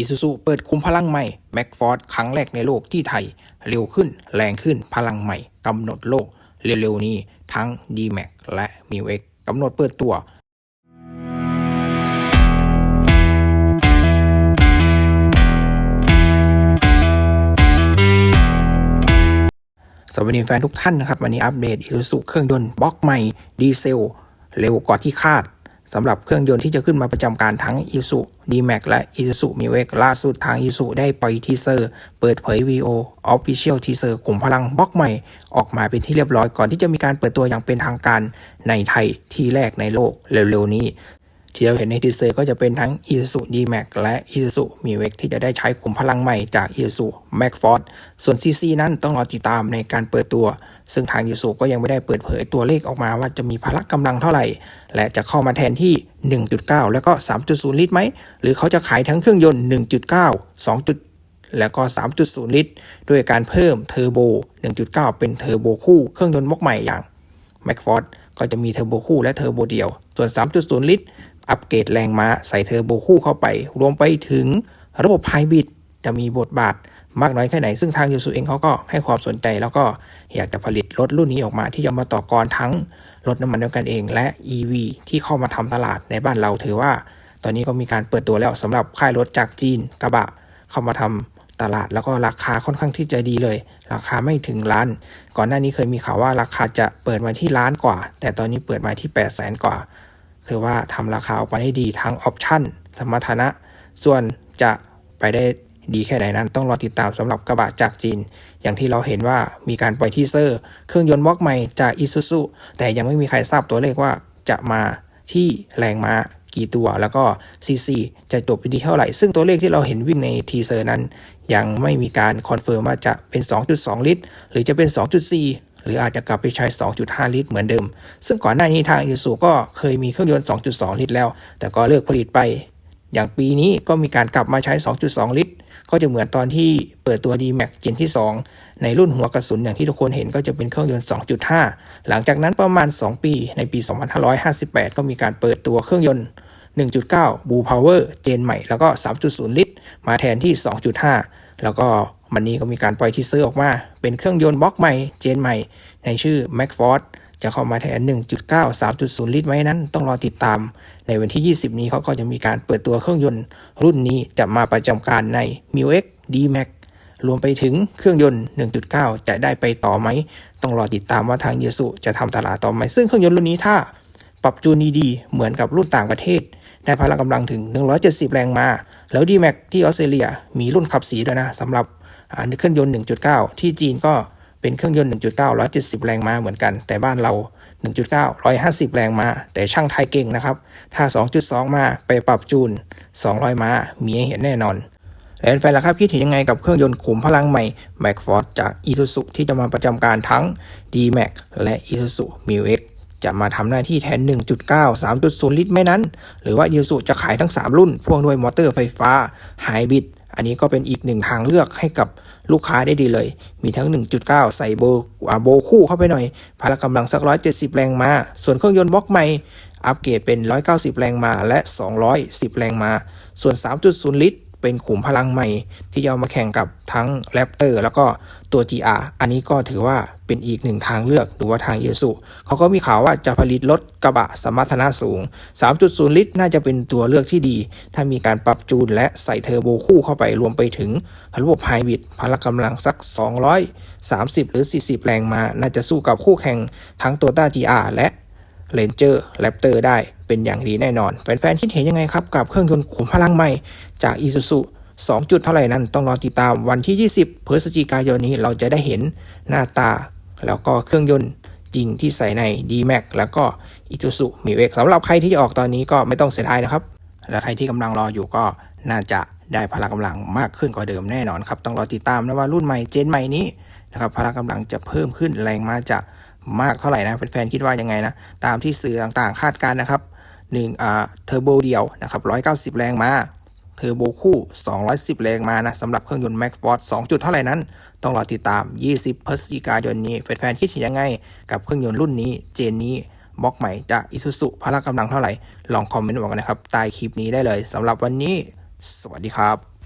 Isuzu เปิดคุมพลังใหม่ m a c f o r d ครั้งแรกในโลกที่ไทย เร็วขึ้น แรงขึ้นพลังใหม่กำหนดโลก เร็วๆนี้ทั้ง D-Max และ m i u X กำหนดเปิดตัวสวัสดีแฟนทุกท่านนะครับ วันนี้อัปเดต Isuzu เครื่องยนต์บล็อกใหม่ ดีเซล เร็วกว่าที่คาด สำหรับเครื่องยนต์ที่จะขึ้นมาประจำการทั้ง Isuzu D-Max และ Isuzu m i u X ล่าสุดทาง Isuzu ได้ปล่อยทีเซอร์ เปิดเผย VO Official Teaser ขุมพลังบล็อกใหม่ ออกมาเป็นที่เรียบร้อยก่อนที่จะมีการเปิดตัวอย่างเป็นทางการในไทยที่แรกในโลกเร็วๆนี้ ที่เราเห็นในทีเซอร์ก็จะเป็นทั้ง Isuzu D-Max และ Isuzu m i u X ที่จะได้ใช้ขุมพลังใหม่จาก Isuzu m a x f o r d ส่วน CC นั้นต้องรอติดตามในการเปิดตัว ซึ่งทาง Isuzu ก็ยังไม่ได้เปิดเผยตัวเลขออกมาว่าจะมีพละกำลังเท่าไหร่ และจะเข้ามาแทนที่ 1.9 แล้วก็ 3.0 ลิตรไหม หรือเขาจะขายทั้งเครื่องยนต์ 1.9 2. แล้วก็ 3.0 ลิตร ด้วยการเพิ่มเทอร์โบ 1.9 เป็นเทอร์โบคู่เครื่องยนต์มกใหม่อย่าง m a c f o r d ก็จะมีเทอร์โบคู่และเทอร์โบเดียว ส่วน 3.0 ลิตร อัปเกรดแรงม้าใส่เทอร์โบคู่เข้าไป รวมไปถึงระบบไฮบริดจะมีบทบาทมากน้อยแค่ไหน ซึ่งทางยูสุเองเขาก็ให้ความสนใจแล้วก็อยากจะผลิตรถรุ่นนี้ออกมาที่จะมาต่อกรทั้งรถน้ำมันด้วยกันเอง และ EV ที่เข้ามาทำตลาดในบ้านเราถือว่า ตอนนี้ก็มีการเปิดตัวแล้วสำหรับค่ายรถจากจีนกระบะ เข้ามาทำตลาดแล้วก็ราคาค่อนข้างที่จะดีเลย ราคาไม่ถึงล้าน ก่อนหน้านี้เคยมีข่าวว่าราคาจะเปิดมาที่ล้านกว่า แต่ตอนนี้เปิดมาที่8 0 0แสนกว่า คือว่าทำราคาออกมาได้ดีทั้งออปชั่นสมรรถนะ ส่วนจะไปได้ดีแค่ไหนนั้นต้องรอติดตามสำหรับกระบะจากจีน อย่างที่เราเห็นว่ามีการปล่อยทีเซอร์ เครื่องยนต์บล็อกใหม่จาก Isuzu แต่ยังไม่มีใครทราบตัวเลขว่าจะมาที่แรงม้ากี่ตัว แล้วก็ CC จะจบไปที่เท่าไหร่ ซึ่งตัวเลขที่เราเห็นวิ่งในทีเซอร์นั้น ยังไม่มีการคอนเฟิร์มว่าจะเป็น 2.2 ลิตร หรือจะเป็น 2.4 หรืออาจจะกลับไปใช้ 2.5 ลิตรเหมือนเดิม ซึ่งก่อนหน้านี้ทาง Isuzu ก็เคยมีเครื่องยนต์ 2.2 ลิตรแล้ว แต่ก็เลิกผลิตไป อย่างปีนี้ก็มีการกลับมาใช้ 2.2 ลิตร ก็จะเหมือนตอนที่เปิดตัว D-Max เจนที่ 2 ในรุ่นหัวกระสุนอย่างที่ทุกคนเห็นก็จะเป็นเครื่องยนต์ 2.5 หลังจากนั้นประมาณ 2 ปี ในปี 2558 ก็มีการเปิดตัวเครื่องยนต์ 1.9 Blue Power เจนใหม่แล้วก็ 3.0 ลิตร มาแทนที่ 2.5 แล้วก็ วันนี้ก็มีการปล่อยทีเซอร์ออกมา เป็นเครื่องยนต์บล็อกใหม่เจนใหม่ ในชื่อ m a c f o r d จะเข้ามาแทน 1.9 3.0 ลิตรไหมนั้นต้องรอติดตาม ในวันที่ 20 นี้เขาก็จะมีการเปิดตัวเครื่องยนต์ รุ่นนี้จะมาประจำการใน m i u X D-Max รวมไปถึงเครื่องยนต์ 1.9 จะได้ไปต่อไหม ต้องรอติดตามว่าทางเยสุจะทำตลาดต่อไหม ซึ่งเครื่องยนต์รุ่นนี้ถ้า ปรับจูนดีๆเหมือนกับรุ่นต่างประเทศ ได้พละกำลังถึง 170 แรงมา แล้ว D-Max ที่ออสเตรเลียมีรุ่นขับสีด้วยนะสำหรับ เครื่องยนต์ 1.9 ที่จีนก็เป็นเครื่องยนต์ 1.9 170 แรงม้าเหมือนกัน แต่บ้านเรา 1.9 150 แรงม้า แต่ช่างไทยเก่งนะครับ ถ้า 2.2 มาไปปรับจูน 200 ม้า มีให้เห็นแน่นอนแล้วแฟนล่ะครับคิดเห็นยังไงกับเครื่องยนต์ขุมพลังใหม่ m a c f o r d จาก Isuzu ที่จะมาประจำการทั้ง D-Max และ Isuzu m i u X จะมาทำหน้าที่แทน 1.9 3.0 ลิตรไม่นั้น หรือว่า Isuzu จะขายทั้ง 3 รุ่นพ่วงด้วยมอเตอร์ไฟฟ้าไฮบริด อันนี้ก็เป็นอีกหนึ่งทางเลือกให้กับลูกค้าได้ดีเลย มีทั้ง 1.9 ใส่โบโบคู่เข้าไปหน่อย พละกำลังสัก 170 แรงม้าส่วนเครื่องยนต์บล็อกใหม่ อัปเกรดเป็น 190 แรงม้าและ 210 แรงม้าส่วน 3.0 ลิตร เป็นขุมพลังใหม่ ที่เอมาแข่งกับทั้งแรปเตอร์แล้วก็ตัว GR อันนี้ก็ถือว่าเป็นอีกหนึ่งทางเลือกหรือว่าทางเยสุเขาก็มีข่าวว่าจะผลิตรถกระบะสมรรถนะสูง 3.0 ลิตร น่าจะเป็นตัวเลือกที่ดี ถ้ามีการปรับจูนและใส่เทอร์โบคู่เข้าไปรวมไปถึงระบบไฮบริดพละกำลังสัก 230 หรือ 40 แรงมา น่าจะสู้กับคู่แข่งทั้งตัวต้า GR และ Ranger Raptor ได้ เป็นอย่างดีแน่นอน แฟนๆคิดเห็นยังไงครับ กับเครื่องยนต์ขุมพลังใหม่จาก Isuzu 2จุดเท่าไหร่นั้นต้องรอติดตามวันที่ 20 พฤศจิกายนนี้เราจะได้เห็นหน้าตา แล้วก็เครื่องยนต์จริงที่ใส่ใน D-Max แล้วก็ Isuzu m i u X สำหรับใครที่จะออกตอนนี้ก็ไม่ต้องเสียดายนะครับ และใครที่กำลังรออยู่ก็น่าจะได้พละกำลังมากขึ้นกว่าเดิมแน่นอนครับ ต้องรอติดตามนะว่ารุ่นใหม่เจนใหม่นี้นะครับพละกำลังจะเพิ่มขึ้นแรงมาจะมากเท่าไหร่นะแฟนๆคิดว่ายังไงนะ ตามที่สื่อต่างๆคาดการณ์นะครับ หนึ่งอ่าเทอร์โบเดียวนะครับ190 แรงม้าเทอร์โบคู่ 210 แรงมานะสำหรับเครื่องยนต์ m a x f o r d 2 จุดเท่าไหร่นั้น ต้องรอติดตาม 20พฤศจิกายนนี้ แฟนๆ คิดเห็นยังไง กับเครื่องยนต์รุ่นนี้ เจนนี้บล็อกใหม่จาก Isuzu พละกำลังเท่าไหร่ ลองคอมเมนต์บอกกันนะครับใต้คลิปนี้ได้เลยสำหรับวันนี้ สวัสดีครับ